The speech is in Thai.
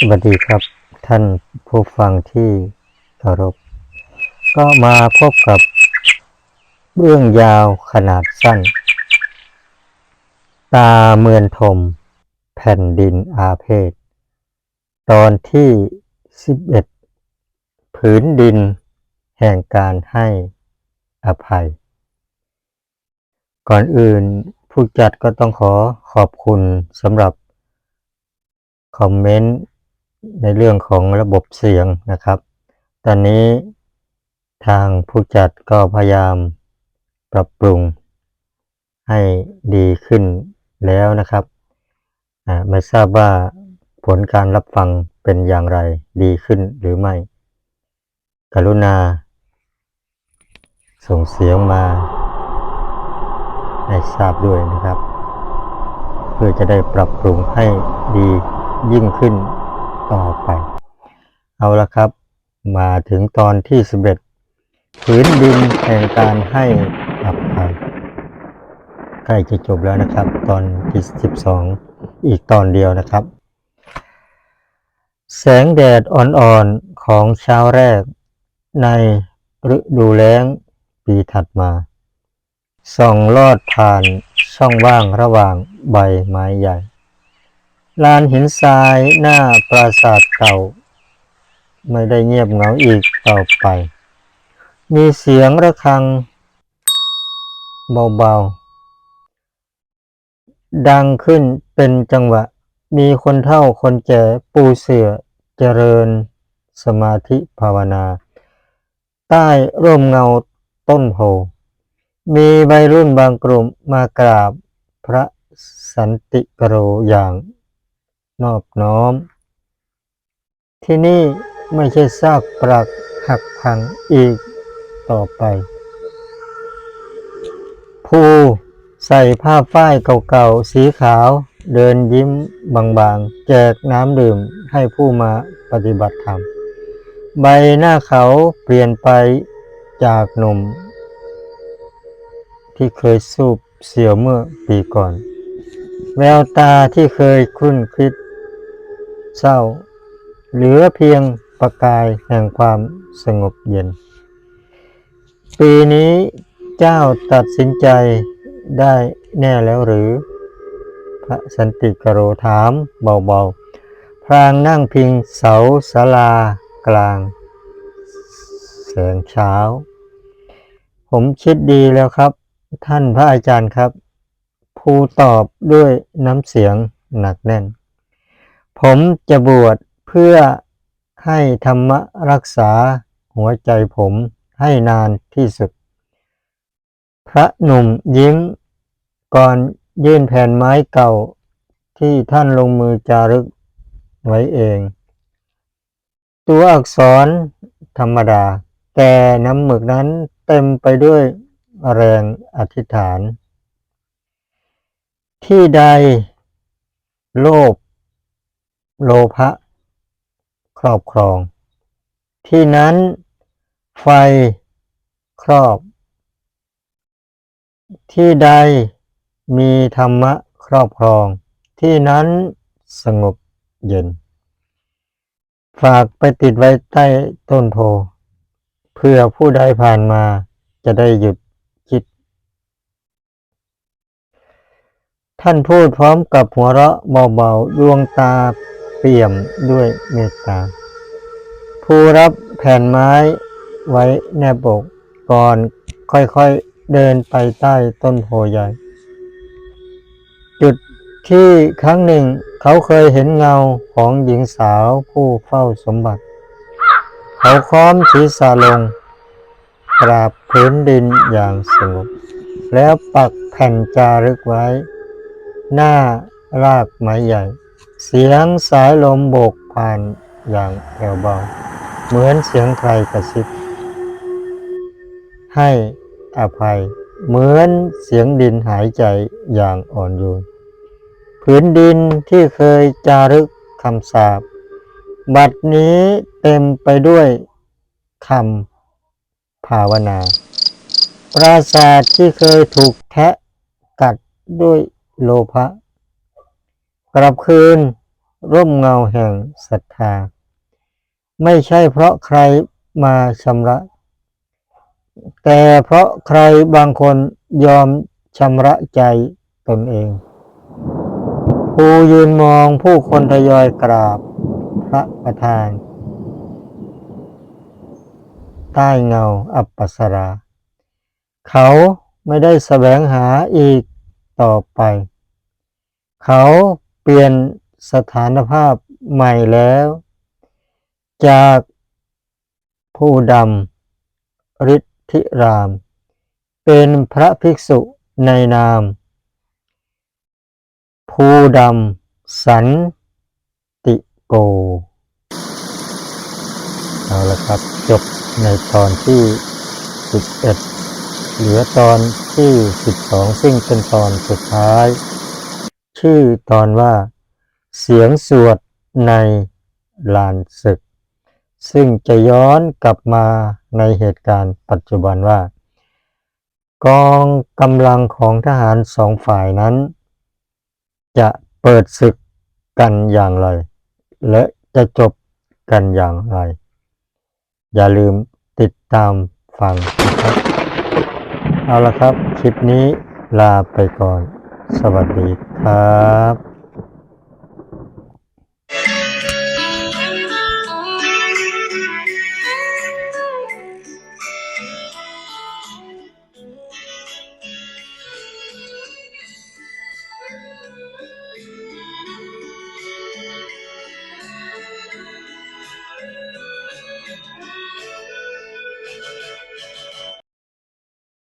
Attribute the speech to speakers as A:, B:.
A: สวัสดีครับท่านผู้ฟังที่เคารพ ก็มาพบกับเรื่องยาวขนาดสั้น ตาเมือนทม แผ่นดินอาเพศ ตอนที่สิบเอ็ดผืนดินแห่งการให้อภัย ก่อนอื่นผู้จัดก็ต้องขอขอบคุณสำหรับคอมเมนต์ ในเรื่องของระบบเสียงนะครับ ตอนนี้ทางผู้จัดก็พยายามปรับปรุงให้ดีขึ้นแล้วนะครับ ไม่ทราบว่าผลการรับฟังเป็นอย่างไรดีขึ้นหรือไม่ กรุณา ส่งเสียงมา ให้ทราบด้วยนะครับ เพื่อจะได้ปรับปรุงให้ดียิ่งขึ้น ต่อไป เอาละครับ มาถึงตอนที่สิบเอ็ดผืนดินแห่งการให้อภัยใกล้จะจบแล้วนะครับ ตอนที่สิบสองอีกตอนเดียวนะครับ แสงแดดอ่อนๆของเช้าแรกในฤดูแล้งปีถัดมาส่องลอดผ่านช่องว่างระหว่างใบไม้ใหญ่ ลานหินทรายหน้าปราสาทเก่า ไม่ได้เงียบเหงาอีกต่อไป มีเสียงระฆัง เบาๆ ดังขึ้นเป็นจังหวะ มีคนเฒ่าคนแก่ปูเสือเจริญสมาธิภาวนา ใต้ร่มเงาต้นโพมีวัยรุ่นบางกลุ่มมากราบพระสันติกโรอย่าง นอบน้อม ที่นี่ไม่ใช่ซากปรักหักพังอีกต่อไปผู้ใส่ผ้าฝ้ายเก่าๆ สีขาว เดินยิ้มบางๆ แจกน้ำดื่มให้ผู้มาปฏิบัติธรรม ใบหน้าเขาเปลี่ยนไปจากหนุ่ม ที่เคยสูบเสียวเมื่อปีก่อน แววตาที่เคยครุ่นคิด เศร้า เหลือเพียงประกายแห่งความสงบเย็น ปีนี้เจ้าตัดสินใจได้แน่แล้วหรือ พระสันติกโรถามเบาๆ พรางนั่งพิงเสาศาลากลาง แสงเช้า ผมคิดดีแล้วครับ ท่านพระอาจารย์ครับ ภูตอบด้วยน้ำเสียงหนักแน่น ผมจะบวชเพื่อให้ธรรมรักษาหัวใจผมให้นานที่สุด พระหนุ่มยิ้ม ก่อนยื่นแผ่นไม้เก่าที่ท่านลงมือจารึกไว้เอง ตัวอักษรธรรมดา แต่น้ำหมึกนั้นเต็มไปด้วยแรงอธิษฐาน ที่ใดโลภ โลภะครอบครอง ที่นั้นไฟครอบ ที่ใดมีธรรมะครอบครอง ที่นั้นสงบเย็น ฝากไปติดไว้ใต้ต้นโพเพื่อผู้ใดผ่านมาจะได้หยุดคิด ท่านพูดพร้อมกับหัวเราะเบาๆดวงตา เปี่ยมด้วยเมตตา ผู้รับแผ่นไม้ไว้แนบอกก่อนค่อยๆเดินไปใต้ต้นโพใหญ่ จุดที่ครั้งหนึ่งเขาเคยเห็นเงาของหญิงสาวผู้เฝ้าสมบัติ เขาค้อมศีรษะลงกราบพื้นดินอย่างสงบแล้วปักแผ่นจารึกไว้ หน้ารากไม้ใหญ่ เสียงสายลมโบกผ่านอย่างแผ่วเบา เหมือนเสียงใครกระซิบ ให้อภัย เหมือนเสียงดินหายใจอย่างอ่อนโยนผืนดินที่เคยจารึกคำสาปบัดนี้เต็มไปด้วยคำภาวนา ปราสาทที่เคยถูกแทะกัดด้วยโลภะ กลับคืน ร่มเงาแห่งศรัทธา ไม่ใช่เพราะใครมาชำระ แต่เพราะใครบางคนยอมชำระใจตนเองผู้ยืนมองผู้คนทยอยกราบพระประธาน ใต้เงาอัปปสรา เขาไม่ได้แสวงหาอีกต่อไป เขา ปลี่ยนสถานภาพใหม่แล้ว จากผู้ดำฤทธิราม เป็นพระภิกษุในนาม ผู้ดำสันติโก เอาละครับ จบในตอนที่ 11 เหลือตอนที่ 12 ซึ่งเป็นตอนสุดท้าย ชื่อตอนว่า เสียงสวดในลานศึก ซึ่งจะย้อนกลับมาในเหตุการณ์ปัจจุบันว่า กองกำลังของทหารสองฝ่ายนั้น จะเปิดศึกกันอย่างไร และจะจบกันอย่างไร อย่าลืมติดตามฟังครับ เอาละครับ คลิปนี้ลาไปก่อน สวัสดีครับ